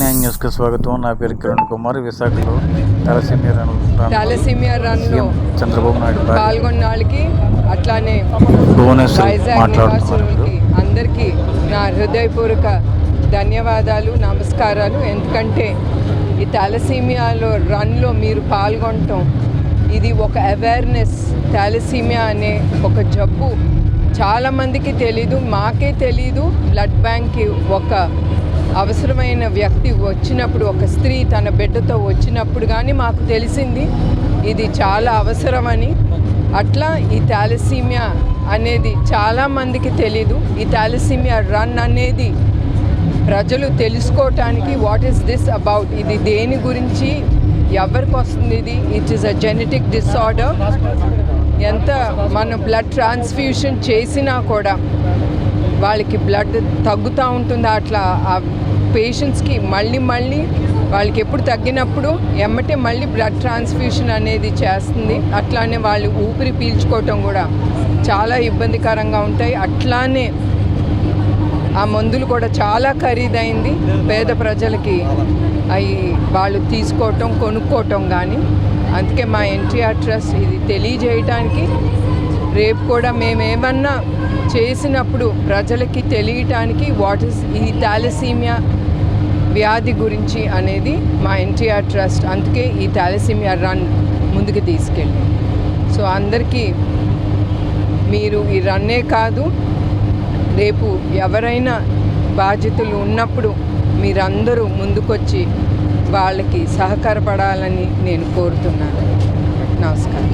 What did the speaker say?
Nine న్యూస్కి స్వాగతం. నా పేరు కిరణ్ కుమార్. విశాఖలో రన్ చంద్రబాబు నాయుడు పాల్గొన్న వాళ్ళకి అట్లానే మాట్లాడుతున్నారు అందరికీ నా హృదయపూర్వక ధన్యవాదాలు నమస్కారాలు. ఎందుకంటే ఈ టాలసీమియాలో రన్లో మీరు పాల్గొనటం ఇది ఒక అవేర్నెస్ థాలసీమియా అనే ఒక జబ్బు చాలామందికి తెలీదు మాకే తెలీదు. బ్లడ్ బ్యాంక్కి ఒక అవసరమైన వ్యక్తి వచ్చినప్పుడు ఒక స్త్రీ తన బిడ్డతో వచ్చినప్పుడు కానీ మాకు తెలిసింది ఇది చాలా అవసరమని. అట్లా ఈ థాలసీమియా అనేది చాలామందికి తెలీదు. ఈ థాలసీమియా రన్ అనేది ప్రజలు తెలుసుకోవటానికి వాట్ ఈస్ దిస్ అబౌట్ ఇది దేని గురించి ఎవరికి వస్తుంది ఇది? It is a genetic disorder ఎంత మనం బ్లడ్ ట్రాన్స్ఫ్యూషన్ చేసినా కూడా వాళ్ళకి బ్లడ్ తగ్గుతూ ఉంటుంది. అట్లా ఆ పేషెంట్స్కి మళ్ళీ మళ్ళీ వాళ్ళకి ఎప్పుడు తగ్గినప్పుడు ఎమ్మటే మళ్ళీ బ్లడ్ ట్రాన్స్ఫ్యూషన్ అనేది చేస్తుంది. అట్లానే వాళ్ళు ఊపిరి పీల్చుకోవటం కూడా చాలా ఇబ్బందికరంగా ఉంటాయి. అట్లానే ఆ మందులు కూడా చాలా ఖరీదైంది. పేద ప్రజలకి అవి వాళ్ళు తీసుకోవటం కొనుక్కోవటం కానీ అందుకే మా ఎన్టీఆర్ ట్రస్ట్ ఇది తెలియజేయటానికి రేపు కూడా మేము ఏమన్నా చేసినప్పుడు ప్రజలకి తెలియటానికి వాట్ ఇస్ ఈ థాలసీమియా వ్యాధి గురించి అనేది మా ఎన్టీఆర్ ట్రస్ట్ అందుకే ఈ థాలసీమియా రన్ ముందుకు తీసుకెళ్ళి సో అందరికీ మీరు ఈ రన్నే కాదు రేపు ఎవరైనా బాధ్యతలు ఉన్నప్పుడు మీరందరూ ముందుకొచ్చి వాళ్ళకి సహకారపడాలని నేను కోరుతున్నాను. నమస్కారం.